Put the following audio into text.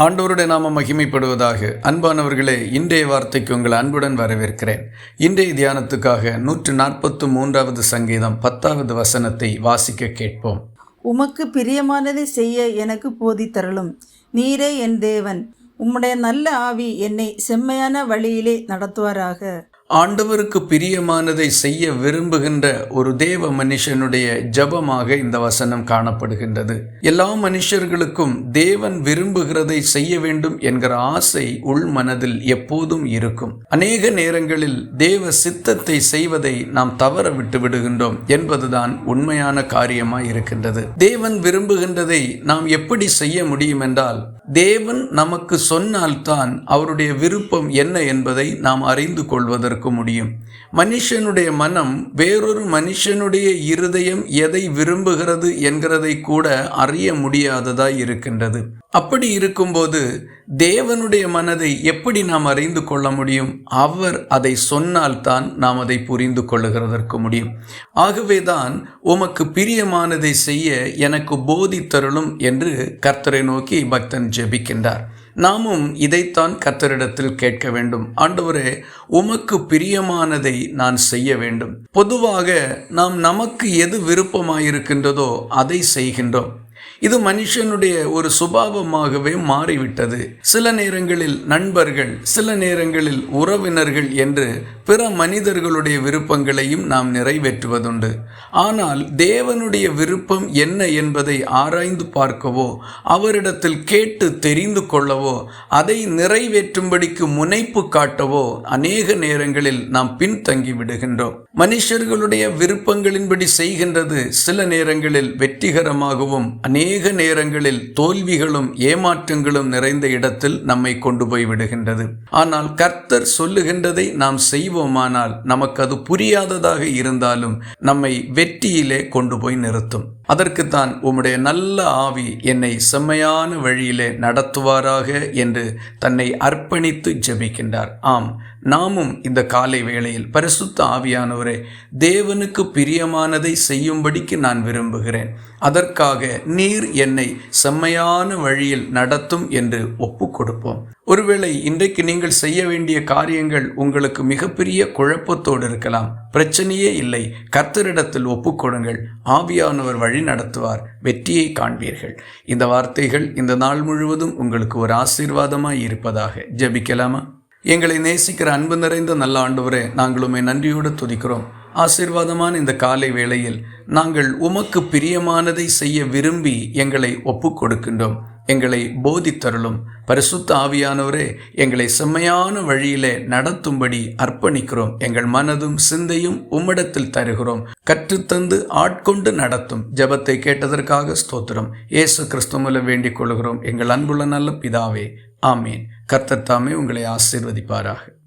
ஆண்டவருடைய நாம மகிமைப்படுவதாக. அன்பானவர்களே இன்றைய வார்த்தைக்கு உங்கள் அன்புடன் வரவேற்கிறேன். இன்றைய தியானத்துக்காக நூற்று நாற்பத்து மூன்றாவது சங்கீதம் பத்தாவது வசனத்தை வாசிக்க கேட்போம். உமக்கு பிரியமானதை செய்ய எனக்கு போதித்தருளும் நீரே என் தேவன். உம்முடைய நல்ல ஆவி என்னை செம்மையான வழியிலே நடத்துவாராக. ஆண்டவருக்கு பிரியமானதை செய்ய விரும்புகின்ற ஒரு தேவ மனுஷனுடைய ஜபமாக இந்த வசனம் காணப்படுகின்றது. எல்லா மனுஷர்களுக்கும் தேவன் விரும்புகிறதை செய்ய வேண்டும் என்கிற ஆசை உள் மனதில் எப்போதும் இருக்கும். அநேக நேரங்களில் தேவ சித்தத்தை செய்வதை நாம் தவற விட்டு விடுகின்றோம் என்பதுதான் உண்மையான காரியமாய் இருக்கின்றது. தேவன் விரும்புகின்றதை நாம் எப்படி செய்ய முடியும் என்றால் தேவன் நமக்கு சொன்னால்தான் அவருடைய விருப்பம் என்ன என்பதை நாம் அறிந்து கொள்வதற்கு முடியும். மனுஷனுடைய மனம் வேறொரு மனுஷனுடைய இருதயம் எதை விரும்புகிறது என்கிறதை கூட அறிய முடியாததாய் இருக்கின்றது. அப்படி இருக்கும்போது தேவனுடைய மனதை எப்படி நாம் அறிந்து கொள்ள முடியும்? அவர் அதை சொன்னால்தான் நாம் அதை புரிந்து கொள்ளுகிறதற்கு முடியும். ஆகவேதான் உமக்கு பிரியமானதை செய்ய எனக்கு போதித்தருளும் என்று கர்த்தரை நோக்கி பக்தன் ஜெபிக்கின்றார். நாமும் இதைத்தான் கர்த்தரிடத்தில் கேட்க வேண்டும். ஆண்டவரே உமக்கு பிரியமானதை நான் செய்ய வேண்டும். பொதுவாக நாம் நமக்கு எது விருப்பமாயிருக்கின்றதோ அதை செய்கின்றோம். இது மனுஷனுடைய ஒரு சுபாவமாகவே மாறிவிட்டது. சில நேரங்களில் நண்பர்கள் சில நேரங்களில் உறவினர்கள் என்று பிற மனிதர்களுடைய விருப்பங்களையும் நாம் நிறைவேற்றுவதுண்டு. ஆனால் தேவனுடைய விருப்பம் என்ன என்பதை ஆராய்ந்து பார்க்கவோ அவரிடத்தில் கேட்டு தெரிந்து கொள்ளவோ அதை நிறைவேற்றும்படிக்கு முனைப்பு காட்டவோ அநேக நேரங்களில் நாம் பின்தங்கி விடுகின்றோம். மனுஷர்களுடைய விருப்பங்களின்படி செய்கின்றது சில நேரங்களில் வெற்றிகரமாகவும் அநேக நேரங்களில் தோல்விகளும் ஏமாற்றங்களும் நிறைந்த இடத்தில் நம்மை கொண்டு போய் விடுகின்றது. ஆனால் கர்த்தர் சொல்லுகின்றதை நாம் செய்வோமானால் நமக்கு அது புரியாததாக இருந்தாலும் நம்மை வெற்றியிலே கொண்டு போய் நிறுத்தும். அதற்குத்தான் உம்முடைய நல்ல ஆவி என்னை செம்மையான வழியிலே நடத்துவாராக என்று தன்னை அர்ப்பணித்து ஜெபிக்கின்றார். ஆம் நாமும் இந்த காலை வேளையில் பரிசுத்த ஆவியானவரே தேவனுக்கு பிரியமானதை செய்யும்படிக்கு நான் விரும்புகிறேன். அதற்காக நீர் என்னை செம்மையான வழியில் நடத்தும் என்று ஒப்பு கொடுப்போம் ஒருவேளை இன்றைக்கு நீங்கள் செய்ய வேண்டிய காரியங்கள் உங்களுக்கு மிகப்பெரிய குழப்பத்தோடு இருக்கலாம். பிரச்சனையே இல்லை. கர்த்தரிடத்தில் ஒப்புக்கொடுங்கள். ஆவியானவர் வழி நடத்துவார். வெற்றியை காண்பீர்கள். இந்த வார்த்தைகள் இந்த நாள் முழுவதும் உங்களுக்கு ஒரு ஆசீர்வாதமாய் இருப்பதாக ஜெபிக்கலாமா? எங்களை நேசிக்கிற அன்பு நிறைந்த நல்ல ஆண்டவரே நாங்களுமே உம்மை நன்றியோடு துதிக்கிறோம். ஆசீர்வாதமான இந்த காலை வேளையில் நாங்கள் உமக்கு பிரியமானதை செய்ய விரும்பி எங்களை ஒப்புக் கொடுக்கின்றோம் எங்களை போதித்தருளும். பரிசுத்த ஆவியானவரே எங்களை செம்மையான வழியிலே நடத்தும்படி அர்ப்பணிக்கிறோம். எங்கள் மனதும் சிந்தையும் உம்மிடத்தில் தருகிறோம். கற்றுத்தந்து ஆட்கொண்டு நடத்தும். ஜபத்தை கேட்டதற்காக ஸ்தோத்திரம். இயேசு கிறிஸ்துமல வேண்டிக் கொள்கிறோம். எங்கள் அன்புள்ள நல்ல பிதாவே ஆமீன். கர்த்தத்தாமே உங்களை ஆசீர்வதிப்பாராக.